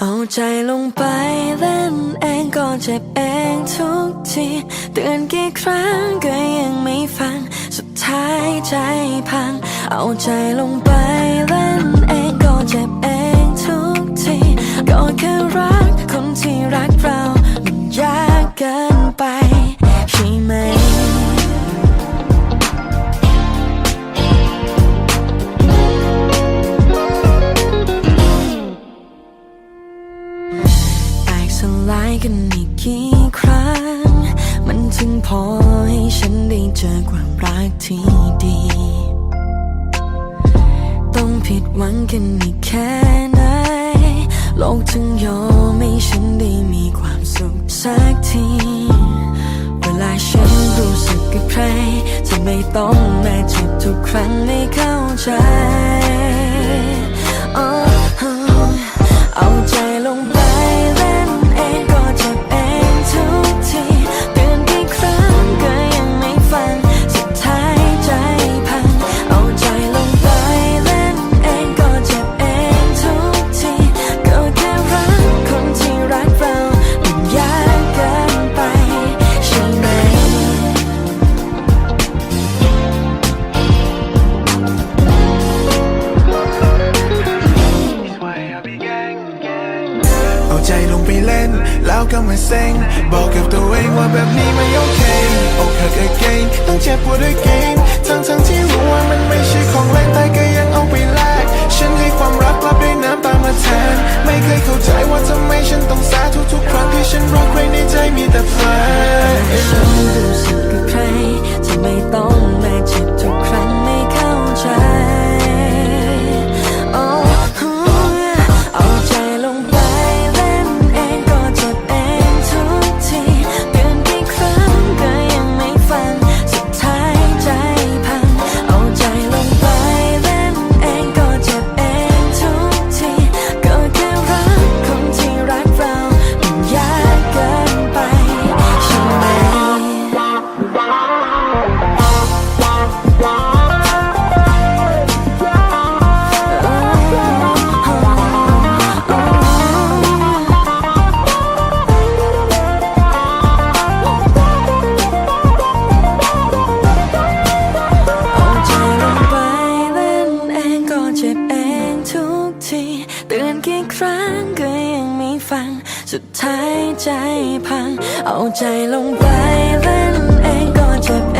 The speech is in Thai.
เอาใจลงไปเล่นเองก็เจ็บเองทุกทีเตือนกี่ครั้งก็ยังไม่ฟัง สุดท้ายใจพัง เอาใจลงไปเล่นเองก็เจ็บเอง กันอีกกี่ครั้ง มันถึงพอให้ฉันได้เจอความรักที่ดี ต้องผิดหวังกันอีกแค่ไหน โลกถึงยอมให้ฉันได้มีความสุขสักที เวลาฉันรู้สึกกับใครจะไม่ต้องมาเจ็บทุกครั้งไม่เข้าใจอ๋ แล้วก็มาเซ็งบอกกับตัวเองว่าแบบนี้ไม่โอเคอกหัก again ต้องเจ็บปวด again ทั้งทั้งที่รู้ว่ามันไม่ใช่ สุดท้ายใจพัง เอาใจลงไปเล่นเองก็เจ็บ